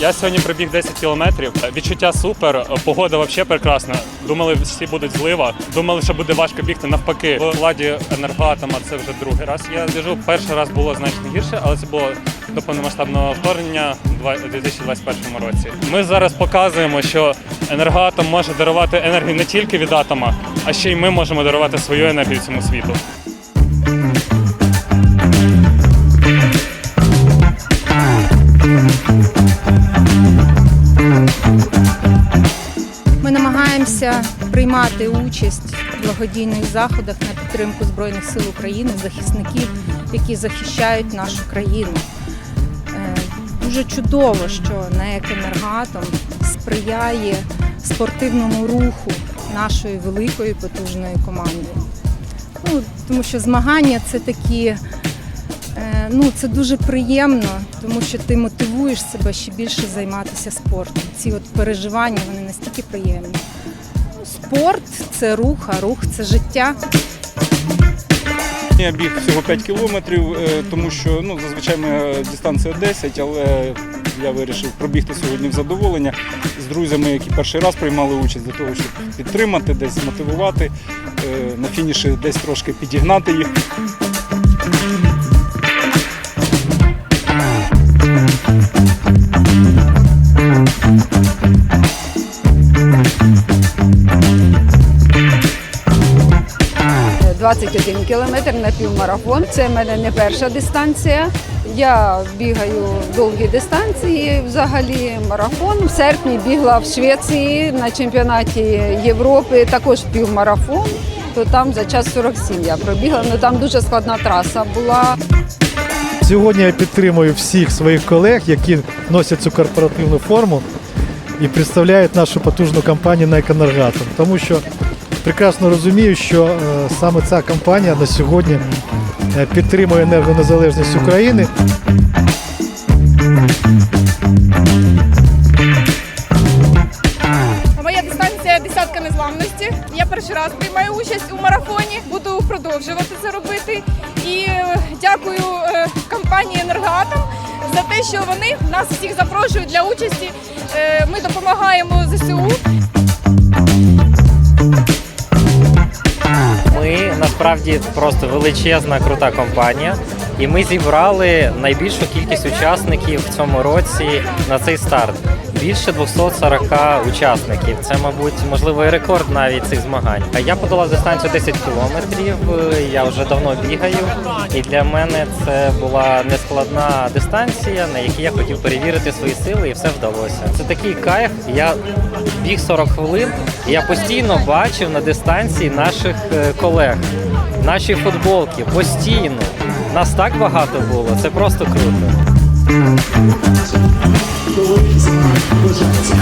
Я сьогодні пробіг 10 кілометрів. Відчуття супер, погода взагалі прекрасна. Думали, всі будуть злива. Думали, що буде важко бігти. Навпаки, в владі енергоатома це вже другий раз. Я біжу. Перший раз було значно гірше, але це було до повномасштабного вторгнення у 2021 році. Ми зараз показуємо, що енергоатом може дарувати енергію не тільки від атома, а ще й ми можемо дарувати свою енергію цьому світу. Ми намагаємося приймати участь в благодійних заходах на підтримку Збройних сил України, захисників, які захищають нашу країну. Дуже чудово, що НЕК «Енергоатом» сприяє спортивному руху нашої великої потужної команди. Ну, тому що змагання це такі, е, ну це дуже приємно, тому що ти мотивуєш себе ще більше займатися спортом. Ці от переживання вони настільки приємні. Ну, Спорт це рух, а рух це життя. Я біг всього 5 кілометрів, е, тому що ну, зазвичай моя дистанція 10, але я вирішив пробігти сьогодні в задоволення з друзями, які перший раз приймали участь для того, щоб підтримати, десь змотивувати, е, на фініші десь трошки підігнати їх. 21 кілометр на півмарафон. Це в мене не перша дистанція. Я бігаю довгі дистанції, взагалі марафон. В серпні бігла в Швеції на чемпіонаті Європи, також півмарафон. То там за час 47 я пробігла. Ну там дуже складна траса була. Сьогодні я підтримую всіх своїх колег, які носять цю корпоративну форму і представляють нашу потужну компанію на «Еконергатом». Тому що прекрасно розумію, що е, саме ця компанія на сьогодні е, підтримує енергонезалежність України. Моя дистанція десятка незламності. Я перший раз приймаю участь у марафоні. Буду продовжувати це робити. І е, дякую компанії Енергоатом за те, що вони нас всіх запрошують для участі. Ми допомагаємо ЗСУ. Насправді просто величезна крута компанія, і ми зібрали найбільшу кількість учасників в цьому році на цей старт. Більше 240 учасників. Це, мабуть, можливо, рекорд навіть цих змагань. Я подолав дистанцію 10 кілометрів. Я вже давно бігаю, і для мене це була нескладна дистанція, на якій я хотів перевірити свої сили, і все вдалося. Це такий кайф. Я біг 40 хвилин. і Я постійно бачив на дистанції наших е, колег, наші футболки постійно. Нас так багато було. Це просто круто. Вважається.